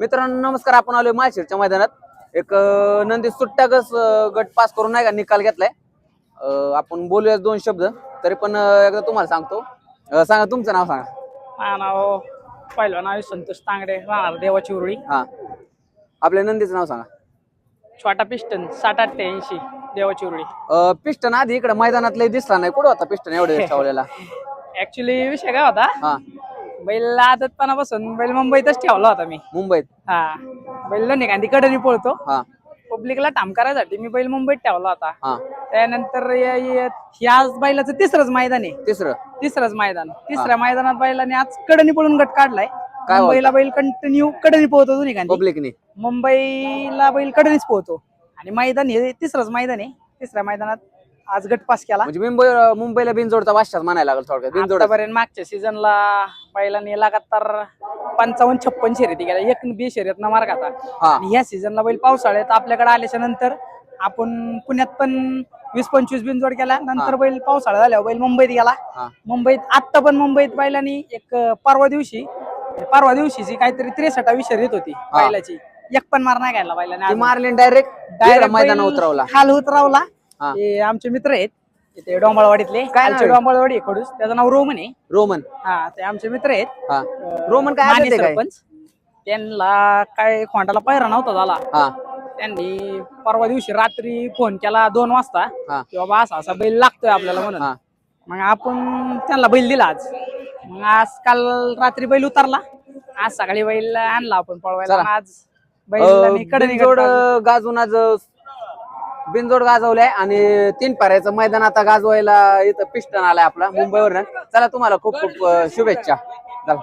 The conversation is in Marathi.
मित्रांनो नमस्कार आपण आलोय माळशिरच्या मैदानात. एक नंदी सुट्टागस गट पास करून नाही का निकाल घेतलाय. आपण बोलूया दोन शब्द तरी पण एकदा तुम्हाला सांगतो. सांगा तुमचं नाव सांगा. माझं नाव पहिलं नाव संतोष तांगडे राहणार देवाची उरळी हा. आपल्या नंदीचं नाव सांगा. छोटा पिस्टन साठ अठ्ठ्याऐंशी देवाची उरळी पिस्टन आधी इकडे मैदानात दिसला नाही. कुठं होता पिस्टन एवढे ऍक्च्युली विषय काय होता? हा. बैल आदतपणापासून बैल मुंबईतच ठेवला होता मी. मुंबईत? हा. बैल निघांती कडनी पळतो. हा. पब्लिकला ठाम करायसाठी मी बैल मुंबईत ठेवला होता. हा. त्यानंतर या- या- ह्या आज बैलाचं तिसरंच मैदान आहे. तिसरं? तिसरंच मैदान. तिसऱ्या मैदानात बैलाने आज कडनी पळून गट काढलाय. काय मुंबईला बैल कंटिन्यू कडनी पळतो दोन्ही गांधी पब्लिकनी मुंबईला बैल कडनीच पोहतो आणि मैदान हे तिसरंच मैदान आहे. तिसऱ्या मैदानात आज गट पास केला. म्हणजे मुंबई मुंबईला बिनजोडचा वाशाच म्हणायला लागल थोडक्यात बिनजोड आतापर्यंत मागच्या सीझनला बैलाने लगातार पंचावन्न छप्पन शर्यती केल्या एक बी शर्यत न मार्ग आता. हा. ह्या सीझनला बैल पावसाळ्यात आपल्याकडे आल्याच्यानंतर आपण पुण्यात पण वीस पंचवीस बिनजोड केला. नंतर बैल पावसाळा झाल्यावर बैल मुंबईत गेला. हा. मुंबईत आत्ता पण मुंबईत बैलांनी एक अं, परवा दिवशी परवा दिवशीची काहीतरी त्रेसष्टावी शर्यत होती बैलाची. एक पण मार नाही घ्यायला बैलाने ती. मारली डायरेक्ट Direct मैदान उतरवला. खाल उतरवला. हा. हे आमचे मित्र आहेत. ते डोंबाळवाडीतले. काय नाव खालचे आहे? डोंबाळवाडी आहे खडूस त्याचं नाव रोमन आहे. रोमन. हा ते आमचे मित्र आहेत. हा. अं, रोमन काय माने आदत आहे काय? सरपंच. त्यांना काय खोंडाला पायरा नव्हता झाला. हा. त्यांनी परवा दिवशी रात्री फोन केला दोन वाजता. हा. की बाबा असा असा बैल लागतोय आपल्याला म्हणून. हा. मग आपण त्यांना बैल दिला आज. मग आज काल रात्री बैल उतरला. आज सकाळी बैल आणला आपण पळवायला. चला. आणि आज बैलाने कडे बिनजोड गाजून आज बिनजोड गाजवलाय आणि तीन पाऱ्याचं मैदान आता गाजवायला इथं पिस्टन आलाय आपला मुंबईवरनं. चला तुम्हाला खूप खूप शुभेच्छा. चला.